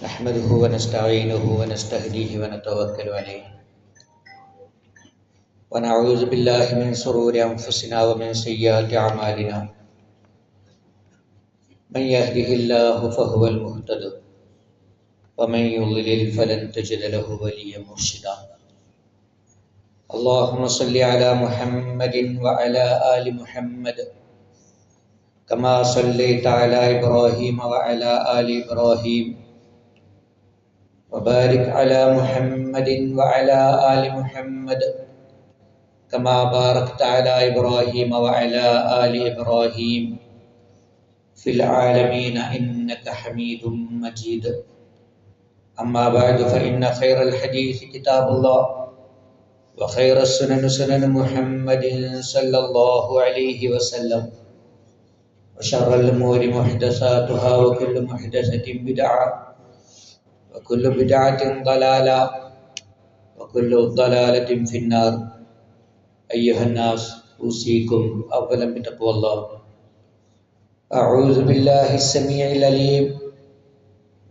نحمده ونستعينه ونستهديه ونتوكل عليه. ونعوذ بالله من شرور أنفسنا ومن سيئات أعمالنا. من يهده الله فهو المهتد. ومن يضلل فلن تجد له وليا مرشدا. اللهم صل على محمد وعلى آل محمد. كما صليت على إبراهيم وعلى آل إبراهيم. وبارك على محمد وعلى آل محمد كما باركت على إبراهيم وعلى آل إبراهيم في العالمين إنك حميد مجيد. أما بعد فإن خير الحديث كتاب الله وخير السنن سنن محمد صلى الله عليه وسلم. وشر الأمور محدثاتها وكل محدثة بدعة. وكل بدعة ضلالة وكل ضلالة في النار. أيها الناس أوصيكم أولا بتقوى الله. أعوذ بالله السميع العليم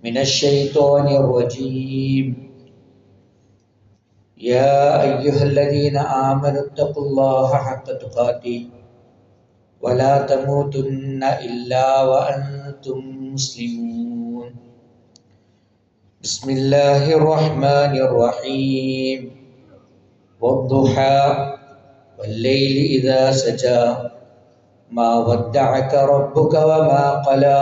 من الشيطان الرجيم. يا أيها الذين آمنوا اتقوا الله حق تقاته ولا تموتن إلا وأنتم مسلمون. بسم الله الرحمن الرحيم والضحى والليل إذا سجى ما ودعك ربك وما قلى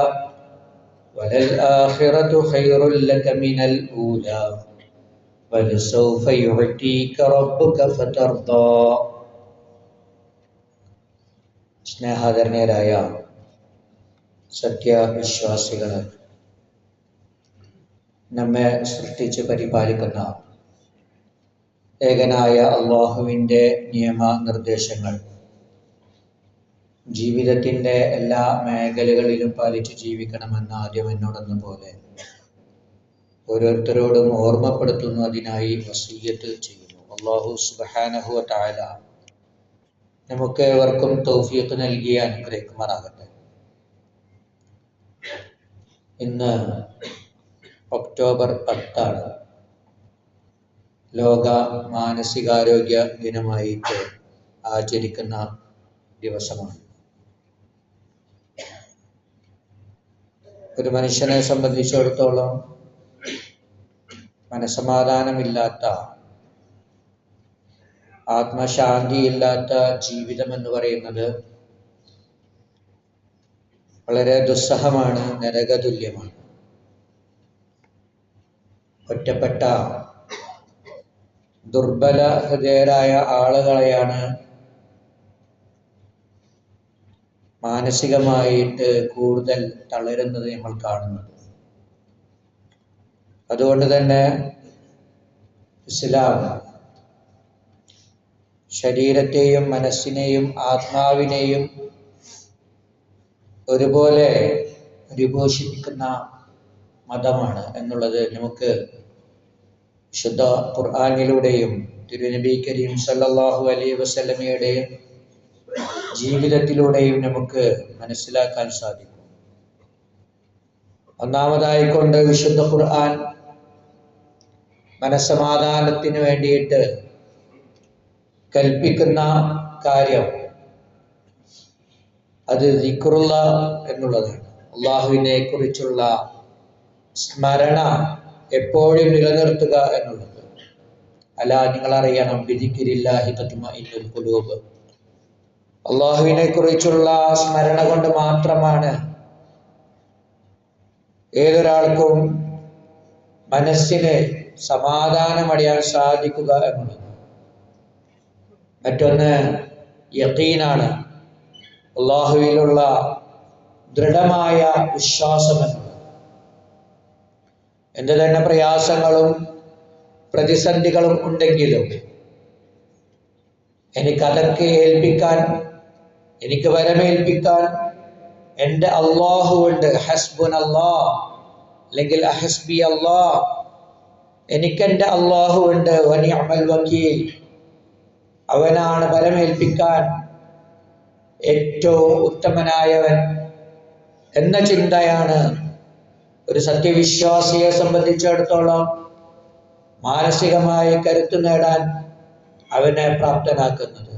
وللآخرة خير لك من الأولى ولسوف يعطيك ربك فترضى സ്നേഹാദരണീയരായ സത്യവിശ്വാസികൾ നമ്മെ സൃഷ്ടിച്ച് പരിപാലിക്കുന്ന ഏകനായ അള്ളാഹുവിന്റെ നിയമനിർദ്ദേശങ്ങൾ. ജീവിതത്തിന്റെ എല്ലാ മേഖലകളിലും പാലിച്ച് ജീവിക്കണമെന്ന് ആദ്യം എന്നോടെന്ന പോലെ. ഓരോരുത്തരോടും ഓർമ്മപ്പെടുത്തുന്നു അതിനായി വസീയത്ത് ചെയ്യുന്നു. അള്ളാഹു സുബാനഹു താല നമുക്ക് ഏവർക്കും തൗഫീഖ് നൽകി അനുഗ്രഹിക്കുമാറാകട്ടെ. ഇന്ന് ഒക്ടോബർ പത്താണ്. ലോക മാനസികാരോഗ്യ ദിനമായിട്ട് ആചരിക്കുന്ന ദിവസമാണ്. ഒരു മനുഷ്യനെ സംബന്ധിച്ചിടത്തോളം മനസമാധാനമില്ലാത്ത ആത്മശാന്തിയില്ലാത്ത ജീവിതം എന്ന് പറയുന്നത് വളരെ ദുസ്സഹമാണ് നരകതുല്യമാണ്. ഒറ്റപ്പെട്ട ദുർബല ഹൃദയരായ ആളുകളെയാണ് മാനസികമായിട്ട് കൂടുതൽ തളരുന്നത് നമ്മൾ കാണുന്നത്. അതുകൊണ്ട് തന്നെ ഇസ്ലാം ശരീരത്തെയും മനസ്സിനെയും ആത്മാവിനെയും ഒരുപോലെ പരിപോഷിപ്പിക്കുന്ന മതമാണ് എന്നുള്ളത് നമുക്ക് വിശുദ്ധ ഖുർആാനിലൂടെയും തിരുനബി കരീം സല്ലാഹു അലൈ വസല്ലമയുടെ ജീവിതത്തിലൂടെയും നമുക്ക് മനസ്സിലാക്കാൻ സാധിക്കും. ഒന്നാമതായി കൊണ്ട് വിശുദ്ധ ഖുർആൻ മനസ്സമാധാനത്തിന് വേണ്ടിയിട്ട് കൽപ്പിക്കുന്ന കാര്യം അത് ദിക്റുള്ള എന്നുള്ളതാണ്. അള്ളാഹുവിനെ കുറിച്ചുള്ള സ്മരണ എപ്പോഴും നിലനിർത്തുക എന്നുള്ളത്. അല്ല നിങ്ങളറിയണം ഖുലൂബ്. അള്ളാഹുവിനെ കുറിച്ചുള്ള സ്മരണ കൊണ്ട് മാത്രമാണ് ഏതൊരാൾക്കും മനസ്സിന് സമാധാനമടിയാൻ സാധിക്കുക എന്നുള്ളത്. മറ്റൊന്ന് യക്കീനാണ് അള്ളാഹുവിലുള്ള ദൃഢമായ വിശ്വാസം എന്നുള്ളത്. എന്ത് തന്നെ പ്രയാസങ്ങളും പ്രതിസന്ധികളും ഉണ്ടെങ്കിലും എനിക്കതൊക്കെ ഏൽപ്പിക്കാൻ എനിക്ക് വരമേൽപ്പിക്കാൻ എന്റെ അള്ളാഹു ഉണ്ട്. ഹസ്ബുൻ അള്ളാ അല്ലെങ്കിൽ അഹസ്ബി അള്ളാ എനിക്കെന്റെ അള്ളാഹു ഉണ്ട്. വനി അമൽ വക്കീൽ. അവനാണ് ബലമേൽപ്പിക്കാൻ ഏറ്റവും ഉത്തമനായവൻ എന്ന ചിന്തയാണ് ഒരു സത്യവിശ്വാസിയെ സംബന്ധിച്ചിടത്തോളം മാനസികമായി കരുത്ത് നേടാൻ അവനെ പ്രാപ്തനാക്കുന്നത്.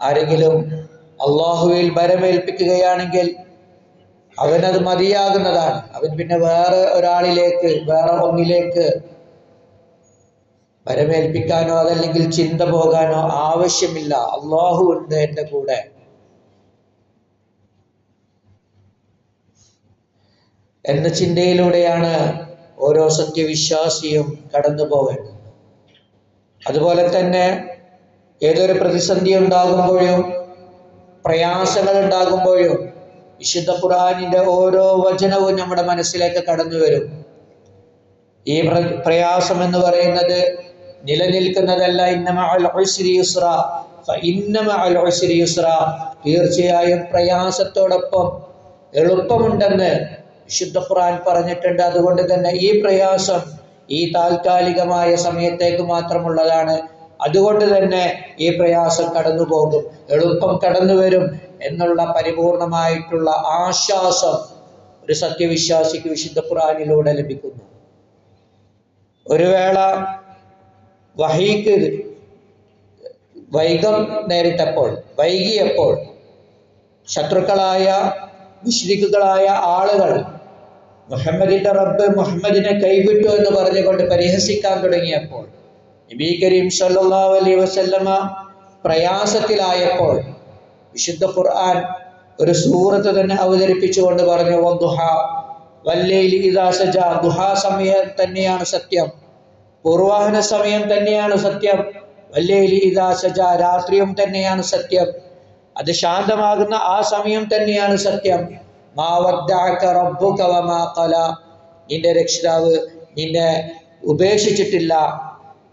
ആരെങ്കിലും അള്ളാഹുവിൽ ഭരമേൽപ്പിക്കുകയാണെങ്കിൽ അവനത് മതിയാകുന്നതാണ്. അവൻ പിന്നെ വേറെ ഒരാളിലേക്ക് വേറെ ഒന്നിലേക്ക് ഭരമേൽപ്പിക്കാനോ അതല്ലെങ്കിൽ ചിന്ത പോകാനോ ആവശ്യമില്ല. അള്ളാഹു ഉണ്ട് എന്റെ കൂടെ. എന്ന ചിന്തയിലൂടെയാണ് ഓരോ സത്യവിശ്വാസിയും കടന്നു പോകേണ്ടത്. അതുപോലെ തന്നെ ഏതൊരു പ്രതിസന്ധി ഉണ്ടാകുമ്പോഴും പ്രയാസങ്ങൾ ഉണ്ടാകുമ്പോഴും വിശുദ്ധ ഖുർആനിന്റെ ഓരോ വചനവും നമ്മുടെ മനസ്സിലേക്ക് കടന്നു വരും. ഈ പ്രയാസം എന്ന് പറയുന്നത് നിലനിൽക്കുന്നതല്ല. തീർച്ചയായും പ്രയാസത്തോടൊപ്പം എളുപ്പമുണ്ടെന്ന് വിശുദ്ധ ഖുർആൻ പറഞ്ഞിട്ടുണ്ട്. അതുകൊണ്ട് തന്നെ ഈ പ്രയാസം ഈ താൽക്കാലികമായ സമയത്തേക്ക് മാത്രമുള്ളതാണ്. അതുകൊണ്ട് തന്നെ ഈ പ്രയാസം കടന്നു പോകും എളുപ്പം കടന്നു വരും എന്നുള്ള പരിപൂർണമായിട്ടുള്ള ആശ്വാസം ഒരു സത്യവിശ്വാസിക്ക് വിശുദ്ധ ഖുറാനിലൂടെ ലഭിക്കുന്നു. ഒരു വേള വഹീക്ക് വൈകം നേരിട്ടപ്പോൾ വൈകിയപ്പോൾ ശത്രുക്കളായ മുഷ്രിഖുകളായ ആളുകൾ മുഹമ്മദിന്റെ റബ്ബ് മുഹമ്മദിനെ കൈവിട്ടു എന്ന് പറഞ്ഞുകൊണ്ട് പരിഹസിക്കാൻ തുടങ്ങിയപ്പോൾ നബി കരീം സല്ലാ അലൈഹി വസല്ലമ പ്രയാസത്തിലായപ്പോൾ വിശുദ്ധ ഖുർആൻ ഒരു സൂറത്ത് തന്നെ അവതരിപ്പിച്ചുകൊണ്ട് പറഞ്ഞു ഇദാ സജ ദുഹാ സമയം തന്നെയാണ് സത്യം പൂർവാഹന സമയം തന്നെയാണ് സത്യം വല്ലൈലി ഇദാ സജ രാത്രിയും തന്നെയാണ് സത്യം അത് ശാന്തമാകുന്ന ആ സമയം തന്നെയാണ് സത്യം റബ്ബുക വമാ നിന്റെ രക്ഷിതാവ് നിന്നെ ഉപേക്ഷിച്ചിട്ടില്ല.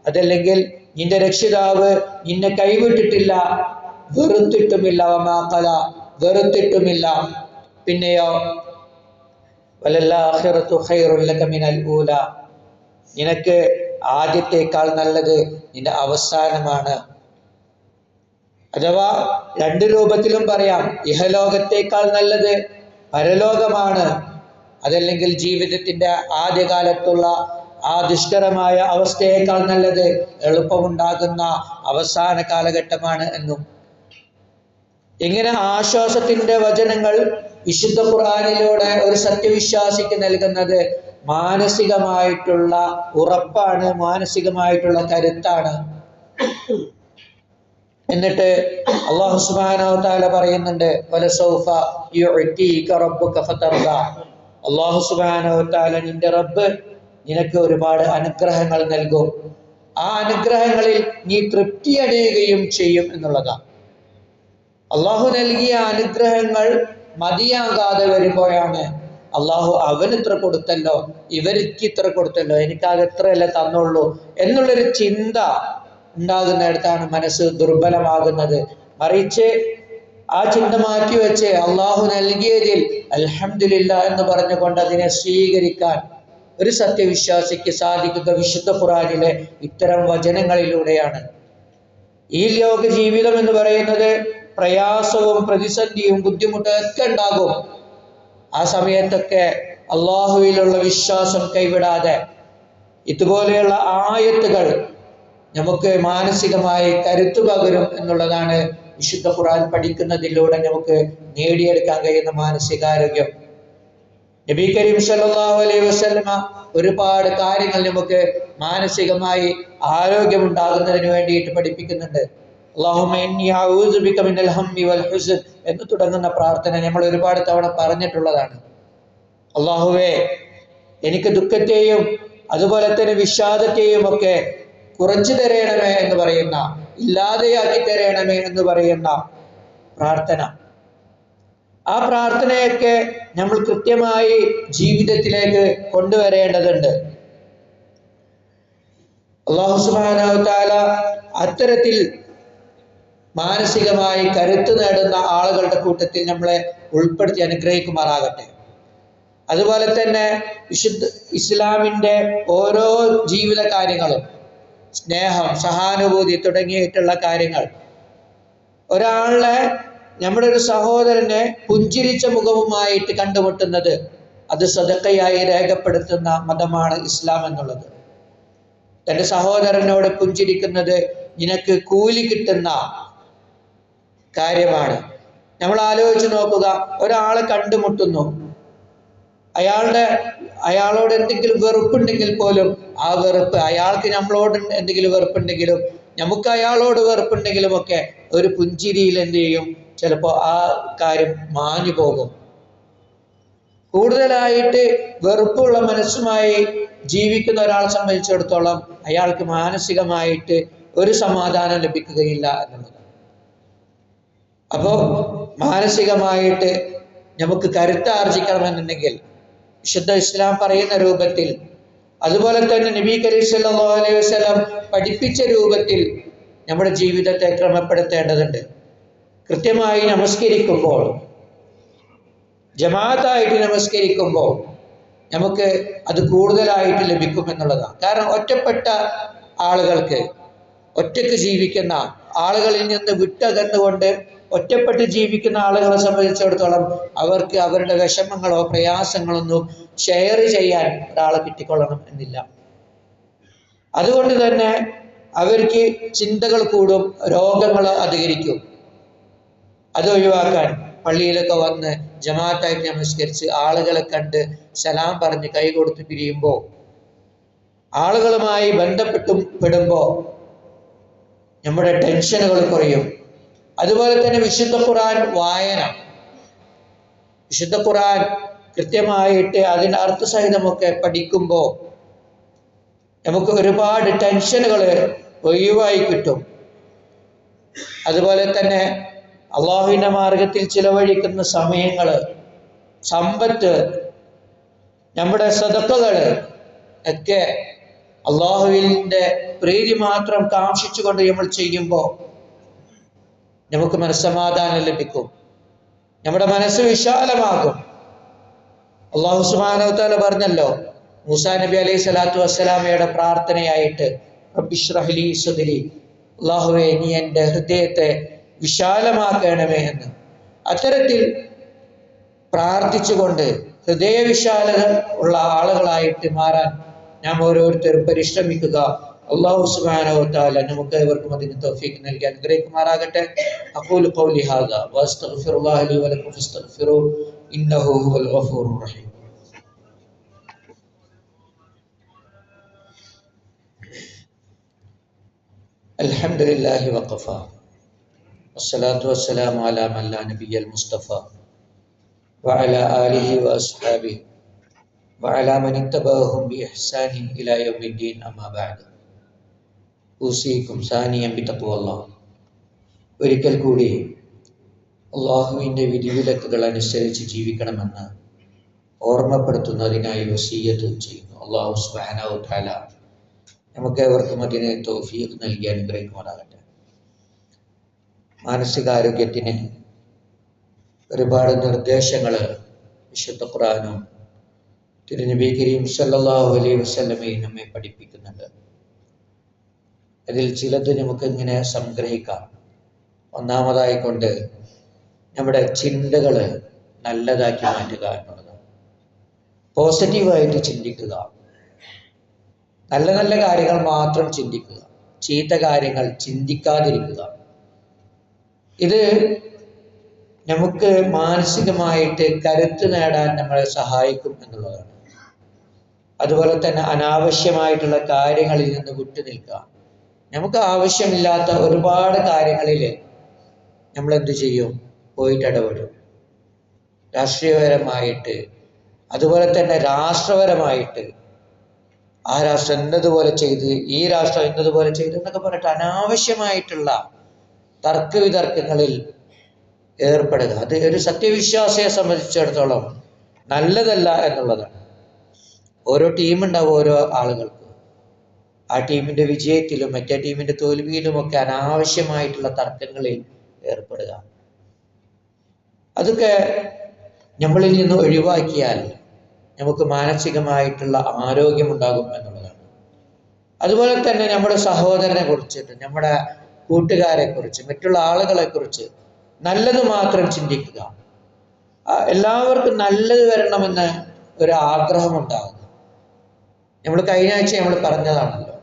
അതല്ലെങ്കിൽ നിന്റെ രക്ഷിതാവ് നിന്നെ കൈവിട്ടിട്ടില്ല. വെറുത്തിട്ടുമില്ല. വമാ വെറുത്തിട്ടുമില്ല. പിന്നെയോ ഊല. നിനക്ക് ആദ്യത്തേക്കാൾ നല്ലത് നിന്റെ അവസാനമാണ്. അഥവാ രണ്ട് രൂപത്തിലും പറയാം ഇഹലോകത്തേക്കാൾ നല്ലത് പരലോകമാണ്. അതല്ലെങ്കിൽ ജീവിതത്തിന്റെ ആദ്യകാലത്തുള്ള ആ ദുഷ്കരമായ അവസ്ഥയേക്കാൾ നല്ലത് എളുപ്പമുണ്ടാകുന്ന അവസാന കാലഘട്ടമാണ് എന്നും. ഇങ്ങനെ ആശ്വാസത്തിന്റെ വചനങ്ങൾ വിശുദ്ധ ഖുർആനിലൂടെ ഒരു സത്യവിശ്വാസിക്ക് നൽകുന്നത് മാനസികമായിട്ടുള്ള ഉറപ്പാണ് മാനസികമായിട്ടുള്ള കരുത്താണ്. എന്നിട്ട് അള്ളാഹു സുബാനാവത്താല പറയുന്നുണ്ട് അള്ളാഹു സുബാനാവത്താല നിന്റെ റബ്ബ് നിനക്ക് ഒരുപാട് അനുഗ്രഹങ്ങൾ നൽകും. ആ അനുഗ്രഹങ്ങളിൽ നീ തൃപ്തി അടയുകയും ചെയ്യും എന്നുള്ളതാണ് അള്ളാഹു നൽകിയ അനുഗ്രഹങ്ങൾ മതിയാകാതെ വരുമ്പോഴാണ് അള്ളാഹു അവന് ഇത്ര കൊടുത്തല്ലോ ഇവർക്ക് ഇത്ര കൊടുത്തല്ലോ എനിക്കത് എത്രയല്ലേ തന്നുള്ളൂ എന്നുള്ളൊരു ചിന്ത ഉണ്ടാകുന്നിടത്താണ് മനസ്സ് ദുർബലമാകുന്നത്. മറിച്ച് ആ ചിന്ത മാറ്റി വെച്ച് അള്ളാഹു നൽകിയതിൽ അലഹമില്ല എന്ന് പറഞ്ഞുകൊണ്ട് അതിനെ സ്വീകരിക്കാൻ ഒരു സത്യവിശ്വാസിക്ക് സാധിക്കുക വിശുദ്ധ ഖുറാനിലെ ഇത്തരം വചനങ്ങളിലൂടെയാണ്. ഈ ലോക ജീവിതം എന്ന് പറയുന്നത് പ്രയാസവും പ്രതിസന്ധിയും ബുദ്ധിമുട്ടും ഒക്കെ ഉണ്ടാകും. ആ സമയത്തൊക്കെ അള്ളാഹുവിലുള്ള വിശ്വാസം കൈവിടാതെ ഇതുപോലെയുള്ള ആയത്തുകൾ നമുക്ക് മാനസികമായി കരുത്തു പകരും എന്നുള്ളതാണ് വിശുദ്ധ ഖുർആൻ പഠിക്കുന്നതിലൂടെ നമുക്ക് നേടിയെടുക്കാൻ കഴിയുന്ന മാനസികാരോഗ്യം. നബി കരീം സല്ലല്ലാഹു അലൈഹി വസല്ലമ ഒരുപാട് കാര്യങ്ങൾ നമുക്ക് മാനസികമായി ആരോഗ്യമുണ്ടാകുന്നതിന് വേണ്ടിയിട്ട് പഠിപ്പിക്കുന്നുണ്ട്. എന്ന് തുടങ്ങുന്ന പ്രാർത്ഥന നമ്മൾ ഒരുപാട് തവണ പറഞ്ഞിട്ടുള്ളതാണ്. അള്ളാഹുവേ എനിക്ക് ദുഃഖത്തെയും അതുപോലെ തന്നെ വിഷാദത്തെയും ഒക്കെ കുറച്ചു തരയണമേ എന്ന് പറയുന്ന ഇല്ലാതെയാക്കി തരയണമേ എന്ന് പറയുന്ന പ്രാർത്ഥന. ആ പ്രാർത്ഥനയൊക്കെ നമ്മൾ കൃത്യമായി ജീവിതത്തിലേക്ക് കൊണ്ടുവരേണ്ടതുണ്ട്. അള്ളാഹു അത്തരത്തിൽ മാനസികമായി കരുത്ത് നേടുന്ന ആളുകളുടെ കൂട്ടത്തിൽ നമ്മളെ ഉൾപ്പെടുത്തി അനുഗ്രഹിക്കുമാറാകട്ടെ. അതുപോലെ തന്നെ വിശുദ്ധ ഇസ്ലാമിന്റെ ഓരോ ജീവിത കാര്യങ്ങളും സ്നേഹം സഹാനുഭൂതി തുടങ്ങിയിട്ടുള്ള കാര്യങ്ങൾ. ഒരാളെ നമ്മുടെ ഒരു സഹോദരനെ പുഞ്ചിരിച്ച മുഖവുമായിട്ട് കണ്ടുമുട്ടുന്നത് അത് സദക്കയായി രേഖപ്പെടുത്തുന്ന മതമാണ് ഇസ്ലാം എന്നുള്ളത്. തന്റെ സഹോദരനോട് പുഞ്ചിരിക്കുന്നത് നിനക്ക് കൂലി കിട്ടുന്ന കാര്യമാണ്. നമ്മൾ ആലോചിച്ച് നോക്കുക ഒരാളെ കണ്ടുമുട്ടുന്നു. അയാളുടെ അയാളോട് എന്തെങ്കിലും വെറുപ്പുണ്ടെങ്കിൽ പോലും ആ വെറുപ്പ് അയാൾക്ക് നമ്മളോട് എന്തെങ്കിലും വെറുപ്പുണ്ടെങ്കിലും നമുക്ക് അയാളോട് വെറുപ്പുണ്ടെങ്കിലും ഒക്കെ ഒരു പുഞ്ചിരിയിൽ എന്ത് ചെയ്യും? ചിലപ്പോൾ ആ കാര്യം മാഞ്ഞു പോകും. കൂടുതലായിട്ട് വെറുപ്പുള്ള മനസ്സുമായി ജീവിക്കുന്ന ഒരാളെ സംബന്ധിച്ചിടത്തോളം അയാൾക്ക് മാനസികമായിട്ട് ഒരു സമാധാനം ലഭിക്കുകയില്ല എന്നുള്ളത് അപ്പോൾ മാനസികമായിട്ട് നമുക്ക് കരുത്താർജിക്കണമെന്നുണ്ടെങ്കിൽ വിശുദ്ധ ഇസ്ലാം പറയുന്ന രൂപത്തിൽ. അതുപോലെ തന്നെ നബി കരീം സല്ലാ അലൈഹി വസല്ലം പഠിപ്പിച്ച രൂപത്തിൽ നമ്മുടെ ജീവിതത്തെ ക്രമപ്പെടുത്തേണ്ടതുണ്ട്. കൃത്യമായി നമസ്കരിക്കുമ്പോൾ ജമാഅത്തായിട്ട് നമസ്കരിക്കുമ്പോൾ നമുക്ക് അത് കൂടുതലായിട്ട് ലഭിക്കും എന്നുള്ളതാണ്. കാരണം ഒറ്റപ്പെട്ട ആളുകൾക്ക് ഒറ്റയ്ക്ക് ജീവിക്കുന്ന ആളുകളിൽ നിന്ന് വിട്ടകന്നുകൊണ്ട് ഒറ്റപ്പെട്ട് ജീവിക്കുന്ന ആളുകളെ സംബന്ധിച്ചിടത്തോളം അവർക്ക് അവരുടെ വിഷമങ്ങളോ പ്രയാസങ്ങളൊന്നും ഷെയർ ചെയ്യാൻ ഒരാളെ കിട്ടിക്കൊള്ളണം എന്നില്ല. അതുകൊണ്ട് തന്നെ അവർക്ക് ചിന്തകൾ കൂടും രോഗങ്ങൾ അധികരിക്കും. അത് ഒഴിവാക്കാൻ പള്ളിയിലൊക്കെ വന്ന് ജമാഅത്തായിട്ട് നമസ്കരിച്ച് ആളുകളെ കണ്ട് സലാം പറഞ്ഞ് കൈ കൊടുത്ത് പിരിയുമ്പോൾ ആളുകളുമായി ബന്ധപ്പെട്ടും പെടുമ്പോൾ നമ്മുടെ ടെൻഷനുകൾ കുറയും. അതുപോലെ തന്നെ വിശുദ്ധ ഖുർആൻ വായന. വിശുദ്ധ ഖുർആൻ കൃത്യമായിട്ട് അതിന്റെ അർത്ഥസഹിതമൊക്കെ പഠിക്കുമ്പോൾ നമുക്ക് ഒരുപാട് ടെൻഷനുകൾ ഒഴിവായി കിട്ടും. അതുപോലെ തന്നെ അള്ളാഹുവിന്റെ മാർഗത്തിൽ ചിലവഴിക്കുന്ന സമയങ്ങൾ സമ്പത്ത് നമ്മുടെ സതക്കകൾ ഒക്കെ അള്ളാഹുവിന്റെ പ്രീതി മാത്രം കാക്ഷിച്ചുകൊണ്ട് നമ്മൾ ചെയ്യുമ്പോൾ നമുക്ക് മനസ്സമാധാനം ലഭിക്കും. നമ്മുടെ മനസ്സ് വിശാലമാകും. അള്ളാഹു സുബാനവത്താല പറഞ്ഞല്ലോ മൂസാ നബി അലൈഹി സ്വലാത്തു വസ്സലാമയുടെ പ്രാർത്ഥനയായിട്ട് അള്ളാഹുവെ നീ എന്റെ ഹൃദയത്തെ വിശാലമാക്കണമേ എന്ന്. അത്തരത്തിൽ പ്രാർത്ഥിച്ചുകൊണ്ട് ഹൃദയവിശാലത ഉള്ള ആളുകളായിട്ട് മാറാൻ നാം ഓരോരുത്തരും പരിശ്രമിക്കുക. അള്ളാഹു സുബ്ഹാനഹു വതആല നമുക്ക് ഇവർക്കും അതിന് തൗഫീഖ് നൽകി അനുഗ്രഹിക്കുമാറാകട്ടെ അഖൂലു ഖൗലി ഹാദാ വഅസ്തഗ്ഫിറുല്ലാഹ ലി വലക്കും ഫസ്തഗ്ഫിറു ഇന്നഹു ഹുവൽ ഗഫൂറുർ റഹീം الحمد لله وقفا والصلاة والسلام على من لا نبي المصطفى وعلى آله وأصحابه وعلى من اتبعهم بإحسان إلى يوم الدين أما بعد ഊസിക്കും. സാനിയം ബിത്തക്കുവല്ല ഒരിക്കൽ കൂടി അള്ളാഹുവിന്റെ വിധിവിലക്കുകൾ അനുസരിച്ച് ജീവിക്കണമെന്ന് ഓർമ്മപ്പെടുത്തുന്നതിനായി വസീയത്ത് ചെയ്യുന്നു. അള്ളാഹു സുബാനാവു നമുക്ക് ഏവർക്കും അതിന് തോഫീഖ് നൽകി അനുഗ്രഹിക്കുമാറാകട്ടെ. മാനസികാരോഗ്യത്തിന് ഒരുപാട് നിർദ്ദേശങ്ങൾ വിശുദ്ധ ഖുറാനും തിരുനബി കരീം സല്ലാഹു അലൈഹി വസ്ലമയും നമ്മെ പഠിപ്പിക്കുന്നുണ്ട്. അതിൽ ചിലത് നമുക്ക് ഇങ്ങനെ സംഗ്രഹിക്കാം. ഒന്നാമതായി കൊണ്ട് നമ്മുടെ ചിന്തകൾ നല്ലതാക്കി മാറ്റുക എന്നുള്ളതാണ് പോസിറ്റീവായിട്ട് ചിന്തിക്കുക. നല്ല നല്ല കാര്യങ്ങൾ മാത്രം ചിന്തിക്കുക. ചീത്ത കാര്യങ്ങൾ ചിന്തിക്കാതിരിക്കുക. ഇത് നമുക്ക് മാനസികമായിട്ട് കരുത്ത് നേടാൻ നമ്മളെ സഹായിക്കും എന്നുള്ളതാണ്. അതുപോലെ തന്നെ അനാവശ്യമായിട്ടുള്ള കാര്യങ്ങളിൽ നിന്ന് വിട്ടു നിൽക്കുക. നമുക്ക് ആവശ്യമില്ലാത്ത ഒരുപാട് കാര്യങ്ങളിൽ നമ്മൾ എന്ത് ചെയ്യും? പോയിട്ട് ഇടപെടും രാഷ്ട്രീയപരമായിട്ട് അതുപോലെ തന്നെ രാഷ്ട്രപരമായിട്ട്. ആ രാഷ്ട്രം ഇന്നതുപോലെ ചെയ്ത് ഈ രാഷ്ട്രം ഇന്നതുപോലെ ചെയ്ത് എന്നൊക്കെ പറഞ്ഞിട്ട് അനാവശ്യമായിട്ടുള്ള തർക്ക വിതർക്കങ്ങളിൽ ഏർപ്പെടുക. അത് ഒരു സത്യവിശ്വാസിയെ സംബന്ധിച്ചിടത്തോളം നല്ലതല്ല എന്നുള്ളതാണ്. ഓരോ ടീം ടീമുണ്ടാവും ഓരോ ആളുകൾക്ക്. ആ ടീമിന്റെ വിജയത്തിലും മറ്റേ ടീമിന്റെ തോൽവിയിലും ഒക്കെ അനാവശ്യമായിട്ടുള്ള തർക്കങ്ങളിൽ ഏർപ്പെടുക. അതൊക്കെ നമ്മളിൽ നിന്ന് ഒഴിവാക്കിയാൽ നമുക്ക് മാനസികമായിട്ടുള്ള ആരോഗ്യമുണ്ടാകും എന്നുള്ളതാണ്. അതുപോലെ തന്നെ നമ്മുടെ സഹോദരനെ കുറിച്ചിട്ട് നമ്മുടെ കൂട്ടുകാരെ കുറിച്ച് മറ്റുള്ള ആളുകളെ കുറിച്ച് നല്ലത് മാത്രം ചിന്തിക്കുക. എല്ലാവർക്കും നല്ലത് വരണമെന്ന് ഒരു ആഗ്രഹം നമ്മൾ കഴിഞ്ഞ ആഴ്ച നമ്മൾ പറഞ്ഞതാണല്ലോ.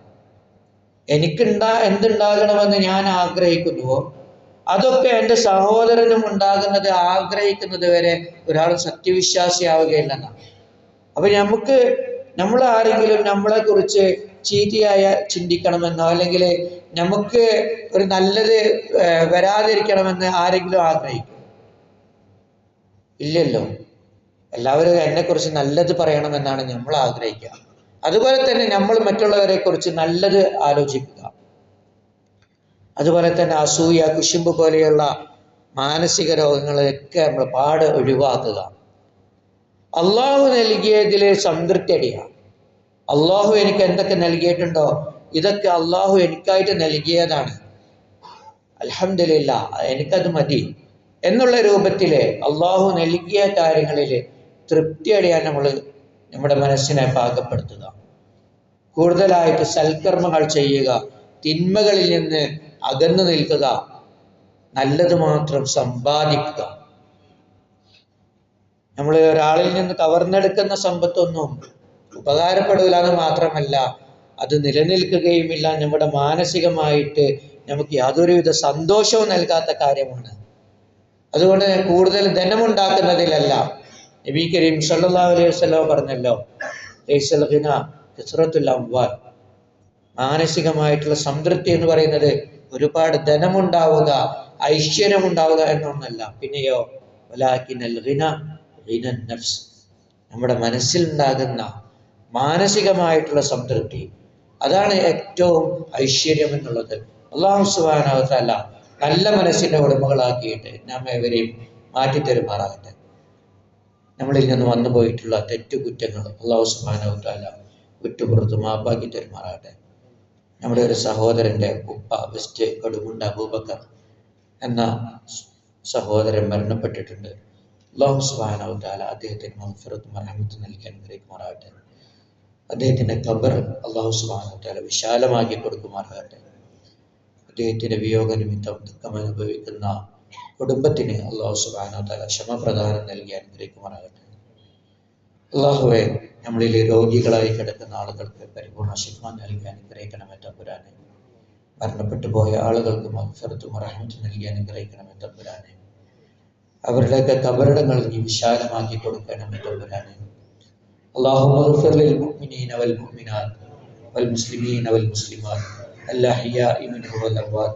എനിക്കുണ്ടാ എന്തുണ്ടാകണമെന്ന് ഞാൻ ആഗ്രഹിക്കുന്നുവോ അതൊക്കെ എന്റെ സഹോദരനും ഉണ്ടാകുന്നത് ആഗ്രഹിക്കുന്നത് വരെ ഒരാൾ സത്യവിശ്വാസിയാവുകയില്ലെന്നാണ് അപ്പൊ നമുക്ക് നമ്മൾ ആരെങ്കിലും നമ്മളെ കുറിച്ച് ചീത്തയായ ചിന്തിക്കണമെന്നോ അല്ലെങ്കിൽ നമുക്ക് ഒരു നല്ലത് വരാതിരിക്കണമെന്ന് ആരെങ്കിലും ആഗ്രഹിക്കും? ഇല്ലല്ലോ. എല്ലാവരും എന്നെക്കുറിച്ച് നല്ലത് പറയണമെന്നാണ് നമ്മൾ ആഗ്രഹിക്കുക. അതുപോലെ തന്നെ നമ്മൾ മറ്റുള്ളവരെ കുറിച്ച് നല്ലത് ആലോചിക്കുക. അതുപോലെ തന്നെ അസൂയ കുശുമ്പ് പോലെയുള്ള മാനസിക രോഗങ്ങളെയൊക്കെ നമ്മൾ പാട് ഒഴിവാക്കുക. അള്ളാഹു നൽകിയതിൽ സംതൃപ്തി അടിയുക അള്ളാഹു എനിക്ക് എന്തൊക്കെ നൽകിയിട്ടുണ്ടോ ഇതൊക്കെ അള്ളാഹു എനിക്കായിട്ട് നൽകിയതാണ്. അലഹമില്ല എനിക്കത് മതി. എന്നുള്ള രൂപത്തിൽ അള്ളാഹു നൽകിയ കാര്യങ്ങളിൽ തൃപ്തി അടിയാൻ നമ്മൾ നമ്മുടെ മനസ്സിനെ പാകപ്പെടുത്തുക. കൂടുതലായിട്ട് സൽക്കർമ്മങ്ങൾ ചെയ്യുക. തിന്മകളിൽ നിന്ന് അകന്നു നിൽക്കുക. നല്ലത് മാത്രം സമ്പാദിക്കുക. നമ്മൾ ഒരാളിൽ നിന്ന് കവർന്നെടുക്കുന്ന സമ്പത്തൊന്നും ഉപകാരപ്പെടില്ല എന്ന് മാത്രമല്ല അത് നിലനിൽക്കുകയുമില്ല. നമ്മുടെ മാനസികമായിട്ട് നമുക്ക് യാതൊരുവിധ സന്തോഷവും നൽകാത്ത കാര്യമാണ്. അതുകൊണ്ട് കൂടുതൽ ധനമുണ്ടാക്കുന്നതിലല്ല നബി കരീം സല്ലല്ലാഹു അലൈഹി വസല്ലം പറഞ്ഞല്ലോ കസ്റത്തുൽ അംവാൽ മാനസികമായിട്ടുള്ള സംതൃപ്തി എന്ന് പറയുന്നത് ഒരുപാട് ധനമുണ്ടാവുക ഐശ്വര്യമുണ്ടാവുക എന്നൊന്നല്ല. പിന്നെയോ നഫ്സ്. നമ്മുടെ മനസ്സിലുണ്ടാകുന്ന മാനസികമായിട്ടുള്ള സംതൃപ്തി. അതാണ് ഏറ്റവും ഐശ്വര്യം എന്നുള്ളത്. അള്ളാഹു സുബാനവത്തല്ല നല്ല മനസ്സിന്റെ ഉടമകളാക്കിയിട്ട് നാം ഏവരെയും മാറ്റിത്തരുമാറാകട്ടെ. നമ്മളിൽ നിന്ന് വന്നു പോയിട്ടുള്ള തെറ്റുകുറ്റങ്ങൾ അള്ളാഹു സുബാനവുത്താല വിട്ടുപുറത്ത് മാപ്പാക്കി തരുമാറാകട്ടെ നമ്മുടെ ഒരു സഹോദരന്റെ ഉപ്പ വെസ്റ്റ് കൊടുമുണ്ട അബൂബക്കർ എന്ന സഹോദരൻ മരണപ്പെട്ടിട്ടുണ്ട്. അള്ളാഹു സുബാനവുത്താല അദ്ദേഹത്തിന് മഹഫിറത്തും മറഹമത്ത് നൽകി അനുഗ്രഹിക്കുമാറാകട്ടെ. അദ്ദേഹത്തിന്റെ ഖബർ അള്ളാഹു സുബാനവുത്താല വിശാലമാക്കി കൊടുക്കുമാറാകട്ടെ. അദ്ദേഹത്തിന്റെ വിയോഗ നിമിത്തം ദുഃഖം അനുഭവിക്കുന്ന കുടുംബത്തിന് അള്ളാഹു സുബാനവത്താല ക്ഷമപ്രദാനം നൽകി അനുഗ്രഹിക്കുമാറാകട്ടെ അള്ളാഹുവെ നമ്മളിൽ രോഗികളായി കിടക്കുന്ന ആളുകൾക്ക് പരിപൂർണ ശിഫ നൽകി അനുഗ്രഹിക്കണമേ തമ്പുരാനെ മരണപ്പെട്ടു പോയ ആളുകൾക്ക് മഹഫറത്തും റഹ്മത്തും നൽകി അനുഗ്രഹിക്കണമേ തമ്പുരാനെ അവരുടെയൊക്കെ കബറിടങ്ങൾ നീ വിശാലമാക്കി കൊടുക്കണമേ തമ്പുരാനെ اللهم اغفر للمؤمنين والمؤمنات والمسلمين والمسلمات الأحياء منهم والأموات